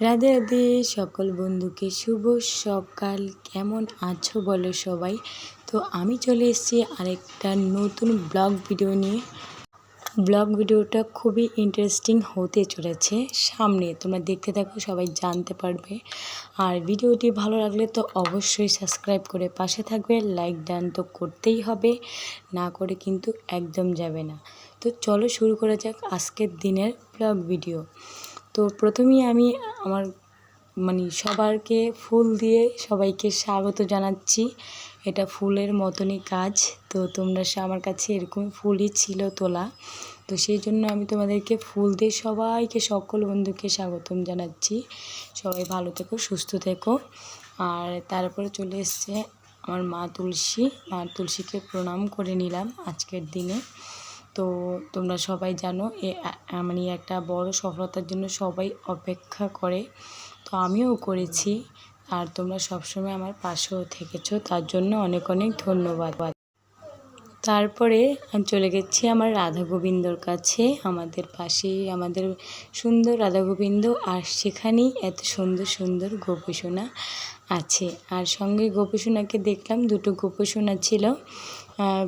রাধে রাধে, সকল বন্ধুকে শুভ সকাল। কেমন আছো বলো সবাই? তো আমি চলে এসেছি আরেকটা নতুন ব্লগ ভিডিও নিয়ে। ব্লগ ভিডিওটা খুবই ইন্টারেস্টিং হতে চলেছে সামনে, তোমরা দেখতে থাকো, সবাই জানতে পারবে। আর ভিডিওটি ভালো লাগলে তো অবশ্যই সাবস্ক্রাইব করে পাশে থাকবে লাইক ডান তো করতেই হবে, না করে কিন্তু একদম যাবে না। তো চলো শুরু করা যাক আজকের দিনের ব্লগ ভিডিও। তো প্রথমেই আমি আমার মানে সবারকে ফুল দিয়ে সবাইকে স্বাগত জানাচ্ছি। এটা ফুলের মতনই কাজ। তো তোমরা আমার কাছে এরকম ফুলই ছিল তোলা। তো সেই জন্য আমি তোমাদেরকে ফুল দিয়ে সবাইকে, সকল বন্ধুকে স্বাগতম জানাচ্ছি। সবাই ভালো থেকো, সুস্থ থেকো। আর তারপরে চলে এসছে আমার মা তুলসী। মা তুলসীকে প্রণাম করে নিলাম আজকের দিনে। তো তোমরা সবাই জানো এ মানে একটা বড় সফলতার জন্য সবাই অপেক্ষা করে। তো আমিও করেছি। আর তোমরা সবসময় আমার পাশেও থেকেছো। তার জন্য অনেক অনেক ধন্যবাদ। তারপরে চলে গেছি আমার রাধা গোবিন্দর কাছে, আমাদের পাশেই, আমাদের সুন্দর রাধা গোবিন্দ আর সেখানেই এত সুন্দর সুন্দর গোপীসোনা আছে। আর সঙ্গে গোপীসোনাকে দেখলাম, দুটো গোপীসোনা ছিল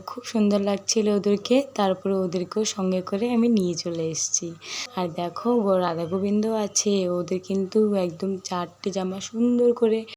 খুব সুন্দর লাগছিল ওদেরকে, তারপরে ওদেরকেও সঙ্গে করে আমি নিয়ে চলে এসেছি। আর দেখো রাধা গোবিন্দ আছে, ওদের কিন্তু একদম চারটে জামা সুন্দর করে